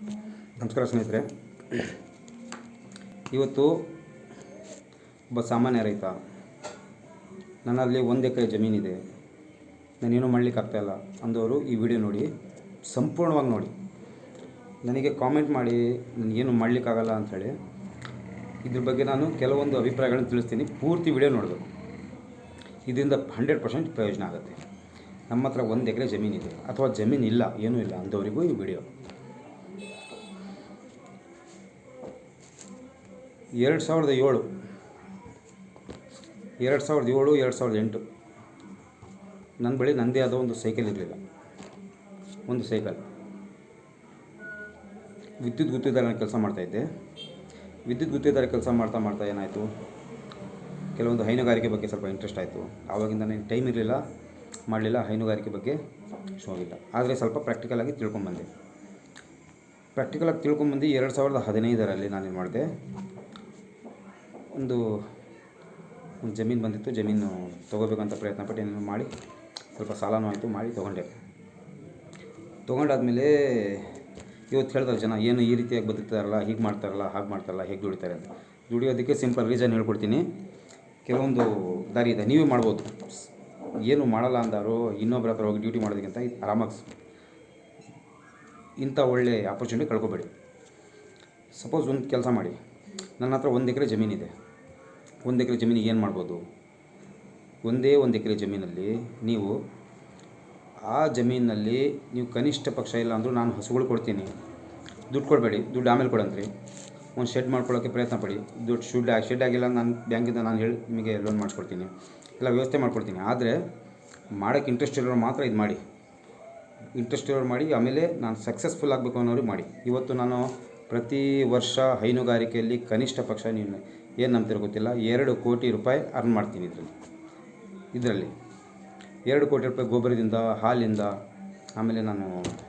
ನಮಸ್ಕಾರ ಸ್ನೇಹಿತರೆ. ಇವತ್ತು ಒಬ್ಬ ಸಾಮಾನ್ಯ ರೈತ. ನನ್ನಲ್ಲಿ ಒಂದು ಎಕರೆ ಜಮೀನಿದೆ ನಾನೇನು ಮಾಡಲಿಕ್ಕೆ ಆಗ್ತಾಯಿಲ್ಲ ಅಂದವರು ಈ ವಿಡಿಯೋ ನೋಡಿ, ಸಂಪೂರ್ಣವಾಗಿ ನೋಡಿ. ನನಗೆ ಕಾಮೆಂಟ್ ಮಾಡಿ ನನಗೇನು ಮಾಡಲಿಕ್ಕಾಗಲ್ಲ ಅಂಥೇಳಿ ಇದ್ರ ಬಗ್ಗೆ ನಾನು ಕೆಲವೊಂದು ಅಭಿಪ್ರಾಯಗಳನ್ನು ತಿಳಿಸ್ತೀನಿ. ಪೂರ್ತಿ ವಿಡಿಯೋ ನೋಡಬೇಕು. ಇದರಿಂದ ಹಂಡ್ರೆಡ್ ಪರ್ಸೆಂಟ್ ಪ್ರಯೋಜನ ಆಗುತ್ತೆ. ನಮ್ಮ ಹತ್ರ ಒಂದು ಎಕರೆ ಜಮೀನಿದೆ ಅಥವಾ ಜಮೀನು ಇಲ್ಲ, ಏನೂ ಇಲ್ಲ ಅಂಥವರಿಗೂ ಈ ವಿಡಿಯೋ. ಎರಡು ಸಾವಿರದ ಏಳು. ಎರಡು ಸಾವಿರದ ಏಳು, ಎರಡು ಸಾವಿರದ ಎಂಟು. ನನ್ನ ಬಳಿ ನನ್ನದೇ ಆದ ಒಂದು ಸೈಕಲ್ ಇರಲಿಲ್ಲ. ಒಂದು ಸೈಕಲ್. ವಿದ್ಯುತ್ ಗುತ್ತಿದಾರನ ಕೆಲಸ ಮಾಡ್ತಾಯಿದ್ದೆ ವಿದ್ಯುತ್ ಗುತ್ತಿದಾರ ಕೆಲಸ ಮಾಡ್ತಾ ಮಾಡ್ತಾ ಏನಾಯಿತು? ಕೆಲವೊಂದು ಹೈನುಗಾರಿಕೆ ಬಗ್ಗೆ ಸ್ವಲ್ಪ ಇಂಟ್ರೆಸ್ಟ್ ಆಯಿತು. ಆವಾಗಿಂದ ನನಗೆ ಟೈಮ್ ಇರಲಿಲ್ಲ, ಮಾಡಲಿಲ್ಲ, ಹೈನುಗಾರಿಕೆ ಬಗ್ಗೆ ಶೋಗಿಲ್ಲ ಆದರೆ ಸ್ವಲ್ಪ ಪ್ರಾಕ್ಟಿಕಲಾಗಿ ತಿಳ್ಕೊಂಬಂದೆ ಪ್ರಾಕ್ಟಿಕಲಾಗಿ ತಿಳ್ಕೊಂಬಂದು ಎರಡು ಸಾವಿರದ ಹದಿನೈದರಲ್ಲಿ ನಾನೇನು ಮಾಡಿದೆ? ಒಂದು ಒಂದು ಜಮೀನು ಬಂದಿತ್ತು, ಜಮೀನು ತೊಗೋಬೇಕಂತ ಪ್ರಯತ್ನ ಪಟ್ಟು ಏನೇನೋ ಮಾಡಿ, ಸ್ವಲ್ಪ ಸಾಲನೂ ಆಯಿತು ಮಾಡಿ ತೊಗೊಂಡೆ. ತೊಗೊಂಡಾದ್ಮೇಲೆ ಇವತ್ತು ಹೇಳ್ತಾರೆ ಜನ, ಏನು ಈ ರೀತಿಯಾಗಿ ಬದುಕ್ತಾರಲ್ಲ, ಹೀಗೆ ಮಾಡ್ತಾರಲ್ಲ, ಹಾಗೆ ಮಾಡ್ತಾರಲ್ಲ, ಹೇಗೆ ದುಡಿತಾರೆ ಅಂತ. ದುಡಿಯೋದಕ್ಕೆ ಸಿಂಪಲ್ ರೀಸನ್ ಹೇಳ್ಕೊಡ್ತೀನಿ. ಕೆಲವೊಂದು ದಾರಿ ಇದೆ, ನೀವೇ ಮಾಡ್ಬೋದು. ಏನು ಮಾಡಲ್ಲ ಅಂದಾರು ಇನ್ನೊಬ್ಬರ ಹತ್ರ ಹೋಗಿ ಡ್ಯೂಟಿ ಮಾಡೋದಕ್ಕಿಂತ ಆರಾಮಾಗಿ ಇಂಥ ಒಳ್ಳೆ ಆಪರ್ಚುನಿಟಿ ಕಳ್ಕೊಬೇಡಿ. ಸಪೋಸ್ ಒಂದು ಕೆಲಸ ಮಾಡಿ, ನನ್ನ ಹತ್ರ ಒಂದು ಎಕರೆ ಜಮೀನಿದೆ. ಒಂದು ಎಕರೆ ಜಮೀನಿಗೆ ಏನು ಮಾಡ್ಬೋದು? ಒಂದೇ ಒಂದು ಎಕರೆ ಜಮೀನಲ್ಲಿ ನೀವು ಆ ಜಮೀನಿನಲ್ಲಿ ನೀವು ಕನಿಷ್ಠ ಪಕ್ಷ ಇಲ್ಲ ಅಂದರೂ ನಾನು ಹಸುಗಳು ಕೊಡ್ತೀನಿ. ದುಡ್ಡು ಕೊಡಬೇಡಿ, ದುಡ್ಡು ಆಮೇಲೆ ಕೊಡಂತ್ರಿ. ಒಂದು ಶೆಡ್ ಮಾಡ್ಕೊಳ್ಳೋಕ್ಕೆ ಪ್ರಯತ್ನ ಪಡಿ. ದುಡ್ಡು ಶುಡ್ ಶೆಡ್ ಆಗಿಲ್ಲ ನಾನು ಬ್ಯಾಂಕಿಂದ ನಾನು ಹೇಳಿ ನಿಮಗೆ ಲೋನ್ ಮಾಡಿಸ್ಕೊಡ್ತೀನಿ. ಎಲ್ಲ ವ್ಯವಸ್ಥೆ ಮಾಡ್ಕೊಡ್ತೀನಿ. ಆದರೆ ಮಾಡೋಕ್ಕೆ ಇಂಟ್ರೆಸ್ಟ್ ಇರೋರು ಮಾತ್ರ ಇದು ಮಾಡಿ. ಇಂಟ್ರೆಸ್ಟ್ ಇರೋರು ಮಾಡಿ, ಆಮೇಲೆ ನಾನು ಸಕ್ಸಸ್ಫುಲ್ ಆಗಬೇಕು ಅನ್ನೋರಿಗೆ ಮಾಡಿ. ಇವತ್ತು ನಾನು ಪ್ರತಿ ವರ್ಷ ಹೈನುಗಾರಿಕೆಯಲ್ಲಿ ಕನಿಷ್ಠ ಪಕ್ಷ ನೀವು ಏನು ನಂಬ್ತಿರೋ ಗೊತ್ತಿಲ್ಲ. ಎರಡು ಕೋಟಿ ರೂಪಾಯಿ ಅರ್ನ್ ಮಾಡ್ತೀನಿ ಇದರಲ್ಲಿ. ಇದರಲ್ಲಿ. ಎರಡು ಕೋಟಿ ರೂಪಾಯಿ ಗೊಬ್ಬರದಿಂದ, ಹಾಲಿಂದ, ಆಮೇಲೆ ನಾನು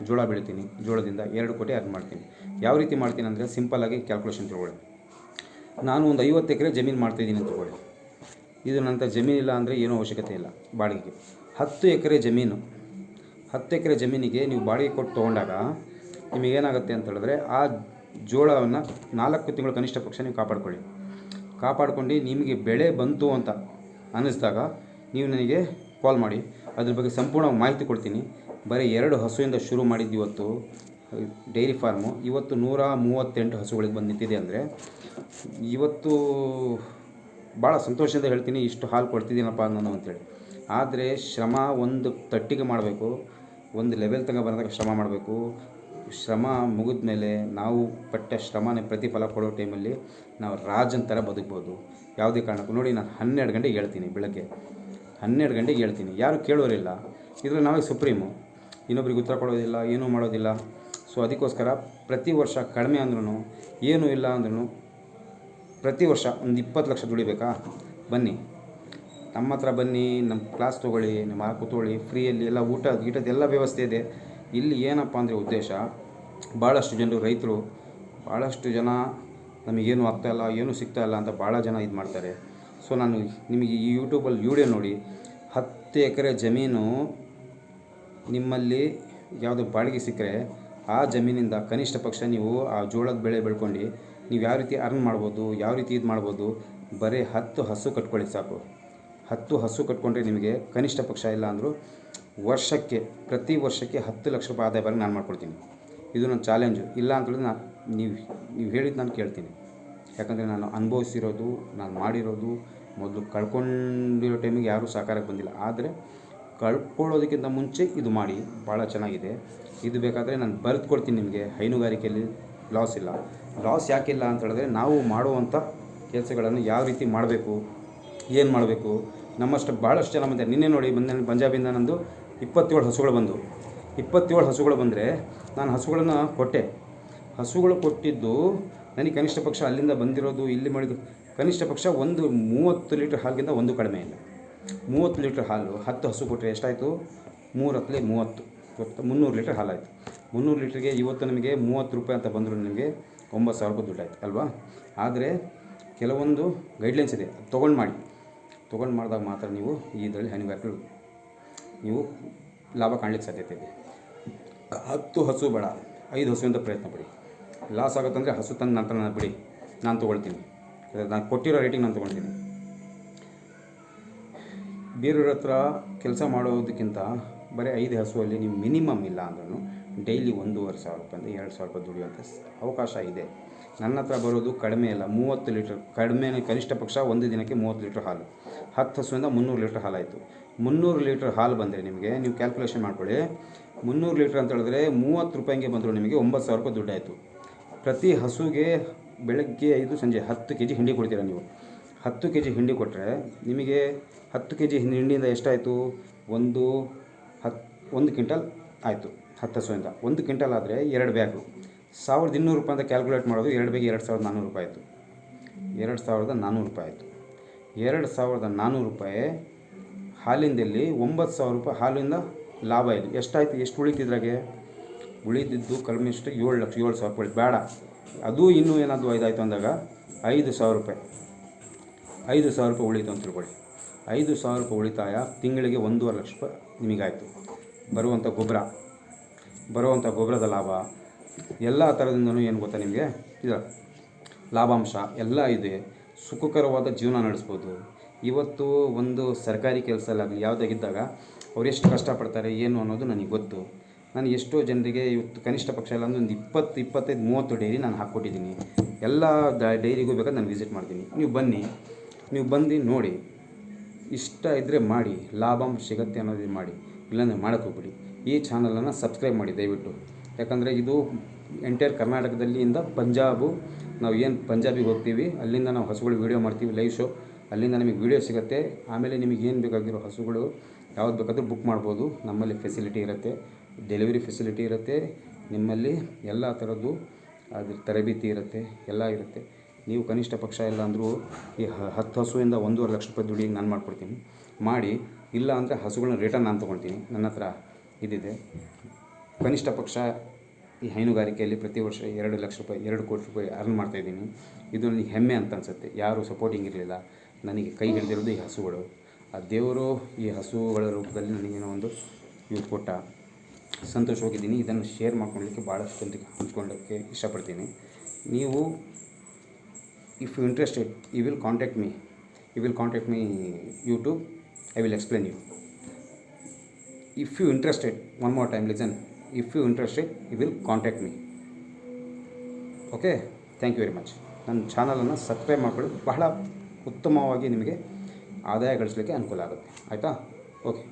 ಜೋಳ ಬೆಳಿತೀನಿ. ಜೋಳದಿಂದ ಎರಡು ಕೋಟಿ ಅರ್ನ್ ಮಾಡ್ತೀನಿ. ಯಾವ ರೀತಿ ಮಾಡ್ತೀನಿ ಅಂದರೆ ಸಿಂಪಲ್ಲಾಗಿ ಕ್ಯಾಲ್ಕುಲೇಷನ್ ತಿಳ್ಕೊಳ್ಳಿ ನಾನು ಒಂದು ಐವತ್ತು ಎಕರೆ ಜಮೀನು ಮಾಡ್ತಾಯಿದ್ದೀನಿ ಅಂತ ತಗೊಳ್ಳಿ. ಇದು ನಂತರ ಜಮೀನಿಲ್ಲ ಅಂದರೆ ಏನೂ ಅವಶ್ಯಕತೆ ಇಲ್ಲ ಬಾಡಿಗೆಗೆ. ಹತ್ತು ಎಕರೆ ಜಮೀನು, ಹತ್ತು ಎಕರೆ ಜಮೀನಿಗೆ ನೀವು ಬಾಡಿಗೆ ಕೊಟ್ಟು ತೊಗೊಂಡಾಗ ನಿಮಗೇನಾಗುತ್ತೆ ಅಂತ ಹೇಳಿದ್ರೆ ಆ ಜೋಳವನ್ನು ನಾಲ್ಕು ತಿಂಗಳು ಕನಿಷ್ಠ ಪಕ್ಷ ನೀವು ಕಾಪಾಡ್ಕೊಳ್ಳಿ. ಕಾಪಾಡ್ಕೊಂಡು ನಿಮಗೆ ಬೆಳೆ ಬಂತು ಅಂತ ಅನ್ನಿಸಿದಾಗ ನೀವು ನನಗೆ ಕಾಲ್ ಮಾಡಿ. ಅದ್ರ ಬಗ್ಗೆ ಸಂಪೂರ್ಣ ಮಾಹಿತಿ ಕೊಡ್ತೀನಿ. ಬರೀ ಎರಡು ಹಸುವಿಂದ ಶುರು ಮಾಡಿದ್ದು ಇವತ್ತು ಡೈರಿ ಫಾರ್ಮು. ಇವತ್ತು ನೂರ ಮೂವತ್ತೆಂಟು ಹಸುಗಳಿಗೆ ಬಂದು ನಿಂತಿದೆ ಅಂದರೆ ಇವತ್ತು ಭಾಳ ಸಂತೋಷದಿಂದ ಹೇಳ್ತೀನಿ, ಇಷ್ಟು ಹಾಲು ಕೊಡ್ತಿದ್ದೀನಪ್ಪ ನಾನು ಅಂತೇಳಿ ಆದರೆ ಶ್ರಮ ಒಂದು ತಟ್ಟಿಗೆ ಮಾಡಬೇಕು. ಒಂದು ಲೆವೆಲ್ ತನಕ ಬಂದಾಗ ಶ್ರಮ ಮಾಡಬೇಕು. ಶ್ರಮ ಮುಗಿದ ಮೇಲೆ ನಾವು ಪಟ್ಟ ಶ್ರಮನೇ ಪ್ರತಿಫಲ ಕೊಡೋ ಟೈಮಲ್ಲಿ ನಾವು ರಾಜನ ಥರ ಬದುಕ್ಬೋದು. ಯಾವುದೇ ಕಾರಣಕ್ಕೂ. ನೋಡಿ, ನಾನು ಹನ್ನೆರಡು ಗಂಟೆಗೆ ಹೇಳ್ತೀನಿ ಬೆಳಗ್ಗೆ. ಹನ್ನೆರಡು ಗಂಟೆಗೆ ಹೇಳ್ತೀನಿ. ಯಾರು ಕೇಳೋರಿಲ್ಲ. ಇದರಲ್ಲಿ ನಾವೇ ಸುಪ್ರೀಮು. ಇನ್ನೊಬ್ರಿಗೆ ಉತ್ತರ ಕೊಡೋದಿಲ್ಲ, ಏನೂ ಮಾಡೋದಿಲ್ಲ. ಸೊ ಅದಕ್ಕೋಸ್ಕರ ಪ್ರತಿ ವರ್ಷ ಕಡಿಮೆ ಅಂದ್ರೂ ಏನೂ ಇಲ್ಲ ಅಂದ್ರೂ ಪ್ರತಿ ವರ್ಷ ಒಂದು ಇಪ್ಪತ್ತು ಲಕ್ಷ ದುಡಿಬೇಕಾ? ಬನ್ನಿ. ನಮ್ಮ ಹತ್ರ ಬನ್ನಿ, ನಮ್ಮ ಕ್ಲಾಸ್ ತೊಗೊಳ್ಳಿ, ನಿಮ್ಮ ಕೂತ್ಕೊಳ್ಳಿ, ಫ್ರೀಯಲ್ಲಿ ಎಲ್ಲ ಊಟ ಗೀಟದ ಎಲ್ಲ ವ್ಯವಸ್ಥೆ ಇದೆ. ಇಲ್ಲಿ ಏನಪ್ಪ ಅಂದರೆ ಉದ್ದೇಶ ಭಾಳಷ್ಟು ಜನರು ರೈತರು ಭಾಳಷ್ಟು ಜನ ನಮಗೇನು ಆಗ್ತಾಯಿಲ್ಲ ಏನೂ ಸಿಗ್ತಾ ಇಲ್ಲ ಅಂತ ಭಾಳ ಜನ ಇದು ಮಾಡ್ತಾರೆ. ಸೊ ನಾನು ನಿಮಗೆ ಈ ಯೂಟ್ಯೂಬಲ್ಲಿ ವಿಡಿಯೋ ನೋಡಿ, ಹತ್ತು ಎಕರೆ ಜಮೀನು ನಿಮ್ಮಲ್ಲಿ ಯಾವುದು ಬಾಡಿಗೆ ಸಿಕ್ಕರೆ, ಆ ಜಮೀನಿಂದ ಕನಿಷ್ಠ ಪಕ್ಷ ನೀವು ಆ ಜೋಳದ ಬೆಳೆ ಬೆಳ್ಕೊಂಡು, ನೀವು ಯಾವ ರೀತಿ ಅರ್ನ್ ಮಾಡ್ಬೋದು, ಯಾವ ರೀತಿ ಇದು ಮಾಡ್ಬೋದು, ಬರೀ ಹತ್ತು ಹಸು ಕಟ್ಕೊಳ್ಳಿ ಸಾಕು. ಹತ್ತು ಹಸು ಕಟ್ಕೊಂಡ್ರೆ ನಿಮಗೆ ಕನಿಷ್ಠ ಪಕ್ಷ ಇಲ್ಲ ಅಂದರೂ ವರ್ಷಕ್ಕೆ, ಪ್ರತಿ ವರ್ಷಕ್ಕೆ ಹತ್ತು ಲಕ್ಷ ರೂಪಾಯಿ ಆದಾಯ ಬರೋಂಗೆ ನಾನು ಮಾಡ್ಕೊಡ್ತೀನಿ. ಇದು ನನ್ನ ಚಾಲೆಂಜು ಇಲ್ಲ ಅಂತೇಳಿದ್ರೆ ನಾನು ನೀವು ನೀವು ಹೇಳಿದ್ದು ನಾನು ಕೇಳ್ತೀನಿ. ಯಾಕಂದರೆ ನಾನು ಅನುಭವಿಸಿರೋದು, ನಾನು ಮಾಡಿರೋದು, ಮೊದಲು ಕಳ್ಕೊಂಡಿರೋ ಟೈಮಿಗೆ ಯಾರೂ ಸಹಕಾರಕ್ಕೆ ಬಂದಿಲ್ಲ. ಆದರೆ ಕಳ್ಕೊಳ್ಳೋದಕ್ಕಿಂತ ಮುಂಚೆ ಇದು ಮಾಡಿ, ಭಾಳ ಚೆನ್ನಾಗಿದೆ. ಇದು ಬೇಕಾದರೆ ನಾನು ಬರೆದು ಕೊಡ್ತೀನಿ ನಿಮಗೆ, ಹೈನುಗಾರಿಕೆಯಲ್ಲಿ ಲಾಸ್ ಇಲ್ಲ. ಲಾಸ್ ಯಾಕಿಲ್ಲ ಅಂತ ಹೇಳಿದ್ರೆ ನಾವು ಮಾಡುವಂಥ ಕೆಲಸಗಳನ್ನು ಯಾವ ರೀತಿ ಮಾಡಬೇಕು, ಏನು ಮಾಡಬೇಕು ನಮ್ಮಷ್ಟು ಭಾಳಷ್ಟು ಜನ ಬಂದೆ ನಿನ್ನೆ ನೋಡಿ ಬಂದ ಪಂಜಾಬಿಂದ ನಂದು ಇಪ್ಪತ್ತೇಳು ಹಸುಗಳು ಬಂದು. ಇಪ್ಪತ್ತೇಳು ಹಸುಗಳು ಬಂದರೆ ನಾನು ಹಸುಗಳನ್ನು ಕೊಟ್ಟೆ. ಹಸುಗಳು ಕೊಟ್ಟಿದ್ದು ನನಗೆ ಕನಿಷ್ಠ ಪಕ್ಷ ಅಲ್ಲಿಂದ ಬಂದಿರೋದು, ಇಲ್ಲಿ ಮಾಡಿದ್ದು ಕನಿಷ್ಠ ಪಕ್ಷ ಒಂದು ಮೂವತ್ತು ಲೀಟ್ರ್ ಹಾಲಿಗಿಂತ ಒಂದು ಕಡಿಮೆ ಇಲ್ಲ. ಮೂವತ್ತು ಲೀಟ್ರ್ ಹಾಲು, ಹತ್ತು ಹಸು ಕೊಟ್ಟರೆ ಎಷ್ಟಾಯಿತು? ಮೂರು ಹತ್ತಲೇ ಮೂವತ್ತು. ಗೊತ್ತಾ ಮುನ್ನೂರು ಲೀಟ್ರ್ ಹಾಲಾಯಿತು. ಮುನ್ನೂರು ಲೀಟ್ರಿಗೆ ಇವತ್ತು ನಮಗೆ ಮೂವತ್ತು ರೂಪಾಯಿ ಅಂತ ಬಂದರೂ ನಿಮಗೆ ಒಂಬತ್ತು ಸಾವಿರ ರೂಪಾಯಿ ದುಡ್ಡಾಯ್ತು, ಅಲ್ವಾ? ಆದರೆ ಕೆಲವೊಂದು ಗೈಡ್ಲೈನ್ಸ್ ಇದೆ. ತೊಗೊಂಡು ಮಾಡಿ. ತೊಗೊಂಡು ಮಾಡಿದಾಗ ಮಾತ್ರ ನೀವು ಇದರಲ್ಲಿ ಹೈನುಗಾರಿಕೆ ನೀವು ಲಾಭ ಕಾಣಲಿಕ್ಕೆ ಸಾಧ್ಯತೆ ಇದೆ. ಹತ್ತು ಹಸು ಬೇಡ, ಐದು ಹಸುವಿಂದ ಪ್ರಯತ್ನ ಪಡಿ. ಲಾಸ್ ಆಗುತ್ತಂದರೆ ಹಸು ತಂದು ನಂತರ ನಾನು ಬಿಡಿ, ನಾನು ತೊಗೊಳ್ತೀನಿ. ನಾನು ಕೊಟ್ಟಿರೋ ರೇಟಿಂಗ್ ನಾನು ತೊಗೊಳ್ತೀನಿ. ಬೇರೆಯವ್ರ ಹತ್ರ ಕೆಲಸ ಮಾಡೋದಕ್ಕಿಂತ ಬರೀ ಐದು ಹಸುವಲ್ಲಿ ನೀವು ಮಿನಿಮಮ್ ಇಲ್ಲ ಅಂದ್ರೂ ಡೈಲಿ ಒಂದೂವರೆ ಸಾವಿರ ರೂಪಾಯಿಂದ ಎರಡು ಸಾವಿರ ರೂಪಾಯಿ ದುಡಿಯುವಂಥ ಅವಕಾಶ ಇದೆ. ನನ್ನ ಹತ್ರ ಬರೋದು ಕಡಿಮೆ ಇಲ್ಲ ಮೂವತ್ತು ಲೀಟ್ರ್ ಕಡಿಮೆ ಕನಿಷ್ಠ ಪಕ್ಷ ಒಂದು ದಿನಕ್ಕೆ ಮೂವತ್ತು ಲೀಟ್ರ್ ಹಾಲು. ಹತ್ತು ಹಸುವಿಂದ ಮುನ್ನೂರು ಲೀಟ್ರ್ ಹಾಲಾಯಿತು. ಮುನ್ನೂರು ಲೀಟ್ರ್ ಹಾಲು ಬಂದರೆ ನಿಮಗೆ ನೀವು ಕ್ಯಾಲ್ಕುಲೇಷನ್ ಮಾಡ್ಕೊಳ್ಳಿ. ಮುನ್ನೂರು ಲೀಟ್ರ್ ಅಂತ ಹೇಳಿದ್ರೆ ಮೂವತ್ತು ರೂಪಾಯಿಗೆ ಬಂದರೂ ನಿಮಗೆ ಒಂಬತ್ತು ಸಾವಿರ ರೂಪಾಯಿ ದುಡ್ಡಾಯಿತು. ಪ್ರತಿ ಹಸುಗೆ ಬೆಳಗ್ಗೆ ಐದು, ಸಂಜೆ ಹತ್ತು ಕೆ ಜಿ ಹಿಂಡಿ ಕೊಡ್ತೀರಾ ನೀವು? ಹತ್ತು ಕೆ ಜಿ ಹಿಂಡಿ ಕೊಟ್ಟರೆ ನಿಮಗೆ ಹತ್ತು ಕೆ ಜಿ ಹಿಂಡಿಯಿಂದ ಎಷ್ಟಾಯಿತು? ಒಂದು ಒಂದು ಕ್ವಿಂಟಲ್ ಆಯಿತು, ಹತ್ತು ಹಸುವಿಂದ. ಒಂದು ಕ್ವಿಂಟಲ್ ಆದರೆ ಎರಡು ಬ್ಯಾಗು. ಸಾವಿರದ ಇನ್ನೂರು ರೂಪಾಯಿ ಅಂತ ಕ್ಯಾಲ್ಕುಲೇಟ್ ಮಾಡೋದು ಎರಡು ಬ್ಯಾಗ್ ಎರಡು ಸಾವಿರದ ನಾನ್ನೂರು ರೂಪಾಯಿ ಆಯಿತು. ಎರಡು ಸಾವಿರದ ನಾನ್ನೂರು ರೂಪಾಯಿ ಆಯಿತು. ಎರಡು ಸಾವಿರದ ನಾನ್ನೂರು ರೂಪಾಯಿ ಹಾಲಿಂದಲ್ಲಿ ಒಂಬತ್ತು ಸಾವಿರ ರೂಪಾಯಿ ಹಾಲಿಂದ ಲಾಭ ಇದೆ ಎಷ್ಟಾಯಿತು? ಎಷ್ಟು ಉಳಿತಿದ್ರಾಗೆ ಉಳಿದಿದ್ದು ಕಡಿಮೆ ಎಷ್ಟು ಏಳು ಲಕ್ಷ, ಏಳು ಸಾವಿರ ರೂಪಾಯಿ. ಬೇಡ. ಅದು ಇನ್ನೂ ಏನಾದರೂ ಇದಾಯಿತು ಅಂದಾಗ ಐದು ಸಾವಿರ ರೂಪಾಯಿ. ಐದು ಸಾವಿರ ರೂಪಾಯಿ ಉಳಿತು ಅಂತ ತಿಳ್ಕೊಳ್ಳಿ. ಐದು ಸಾವಿರ ರೂಪಾಯಿ ಉಳಿತಾಯ ತಿಂಗಳಿಗೆ ಒಂದೂವರೆ ಲಕ್ಷ ರೂಪಾಯಿ ನಿಮಗಾಯಿತು. ಬರುವಂಥ ಗೊಬ್ಬರ, ಬರುವಂಥ ಗೊಬ್ಬರದ ಲಾಭ, ಎಲ್ಲ ಥರದಿಂದನೂ ಏನು ಗೊತ್ತಾ ನಿಮಗೆ? ಇದು ಲಾಭಾಂಶ ಎಲ್ಲ ಇದೆ. ಸುಖಕರವಾದ ಜೀವನ ನಡೆಸ್ಬೋದು. ಇವತ್ತು ಒಂದು ಸರ್ಕಾರಿ ಕೆಲಸಲ್ಲಾಗಲಿ ಯಾವುದಾಗಿದ್ದಾಗ ಅವ್ರು ಎಷ್ಟು ಕಷ್ಟಪಡ್ತಾರೆ, ಏನು ಅನ್ನೋದು ನನಗೆ ಗೊತ್ತು. ನಾನು ಎಷ್ಟೋ ಜನರಿಗೆ ಇವತ್ತು ಕನಿಷ್ಠ ಪಕ್ಷ ಇಲ್ಲ ಅಂದ್ರೆ ಒಂದು ಇಪ್ಪತ್ತು, ಇಪ್ಪತ್ತೈದು, ಮೂವತ್ತು ಡೈರಿ ನಾನು ಹಾಕ್ಕೊಟ್ಟಿದ್ದೀನಿ. ಎಲ್ಲ ಡೈರಿಗೂ ಬೇಕಾದ್ರೆ ನಾನು ವಿಸಿಟ್ ಮಾಡ್ತೀನಿ. ನೀವು ಬನ್ನಿ, ನೀವು ಬಂದು ನೋಡಿ. ಇಷ್ಟ ಇದ್ದರೆ ಮಾಡಿ, ಲಾಭಾಂಶ ಸಿಗತ್ತೆ ಅನ್ನೋದು ಮಾಡಿ. ಇಲ್ಲಾಂದರೆ ಮಾಡೋಕ್ಕೆ ಹೋಗ್ಬಿಡಿ. ಈ ಚಾನಲನ್ನು ಸಬ್ಸ್ಕ್ರೈಬ್ ಮಾಡಿ, ದಯವಿಟ್ಟು. ಯಾಕಂದರೆ ಇದು ಎಂಟೈರ್ ಕರ್ನಾಟಕದಲ್ಲಿಂದ ಪಂಜಾಬು, ನಾವು ಏನು ಪಂಜಾಬಿಗೆ ಹೋಗ್ತೀವಿ, ಅಲ್ಲಿಂದ ನಾವು ಹಸುಗಳು ವೀಡಿಯೋ ಮಾಡ್ತೀವಿ ಲೈವ್ ಶೋ ಅಲ್ಲಿಂದ ನಿಮಗೆ ವೀಡಿಯೋ ಸಿಗುತ್ತೆ, ಆಮೇಲೆ ನಿಮಗೆ ಏನು ಬೇಕಾಗಿರೋ ಹಸುಗಳು, ಯಾವ್ದು ಬೇಕಾದರೂ ಬುಕ್ ಮಾಡ್ಬೋದು. ನಮ್ಮಲ್ಲಿ ಫೆಸಿಲಿಟಿ ಇರುತ್ತೆ ಡೆಲಿವರಿ ಫೆಸಿಲಿಟಿ ಇರುತ್ತೆ, ನಿಮ್ಮಲ್ಲಿ ಎಲ್ಲ ಥರದ್ದು ಅದ್ರ ತರಬೇತಿ ಇರುತ್ತೆ, ಎಲ್ಲ ಇರುತ್ತೆ. ನೀವು ಕನಿಷ್ಠ ಪಕ್ಷ ಇಲ್ಲ ಅಂದರೂ ಈ ಹತ್ತು ಹಸುವಿಂದ ಒಂದೂವರೆ ಲಕ್ಷ ರೂಪಾಯಿ ದುಡಿ ನಾನು ಮಾಡ್ಕೊಡ್ತೀನಿ. ಮಾಡಿ ಇಲ್ಲ ಅಂದರೆ ಹಸುಗಳನ್ನ ರಿಟರ್ನ್ ನಾನು ತೊಗೊಳ್ತೀನಿ ನನ್ನ ಹತ್ರ ಇದಿದೆ. ಕನಿಷ್ಠ ಪಕ್ಷ ಈ ಹೈನುಗಾರಿಕೆಯಲ್ಲಿ ಪ್ರತಿ ವರ್ಷ ಎರಡು ಲಕ್ಷ ರೂಪಾಯಿ, ಎರಡು ಕೋಟಿ ರೂಪಾಯಿ ಅರ್ನ್ ಮಾಡ್ತಾಯಿದ್ದೀನಿ ಇದು ನನಗೆ ಹೆಮ್ಮೆ ಅಂತ ಅನಿಸುತ್ತೆ. ಯಾರೂ ಸಪೋರ್ಟಿಂಗ್ ಇರಲಿಲ್ಲ. ನನಗೆ ಕೈ ಹಿಡಿದಿರೋದು ಈ ಹಸುಗಳು. ಆ ದೇವರು ಈ ಹಸುಗಳ ರೂಪದಲ್ಲಿ ನನಗೇನೋ ಒಂದು ಇವ್ರು ಕೊಟ್ಟ ಸಂತೋಷವಾಗಿದ್ದೀನಿ ಇದನ್ನು ಶೇರ್ ಮಾಡ್ಕೊಳ್ಳಿಕ್ಕೆ ಭಾಳಷ್ಟು ಜನರಿಗೆ ಹಂಚ್ಕೊಳ್ಳೋಕ್ಕೆ ಇಷ್ಟಪಡ್ತೀನಿ. ನೀವು if you interested you will contact me you will contact me YouTube I will explain you if you interested one more time listen if you interested you will contact me okay thank you very much ನನ್ನ ಚಾನಲನ್ನು subscribe ಮಾಡಿಕೊಳ್ಳಿ ಬಹಳ ಉತ್ತಮವಾಗಿ ನಿಮಗೆ ಆದಾಯ ಗಳಿಸಲಿಕ್ಕೆ ಅನುಕೂಲ ಆಗುತ್ತೆ. ಆಯಿತಾ? ಓಕೆ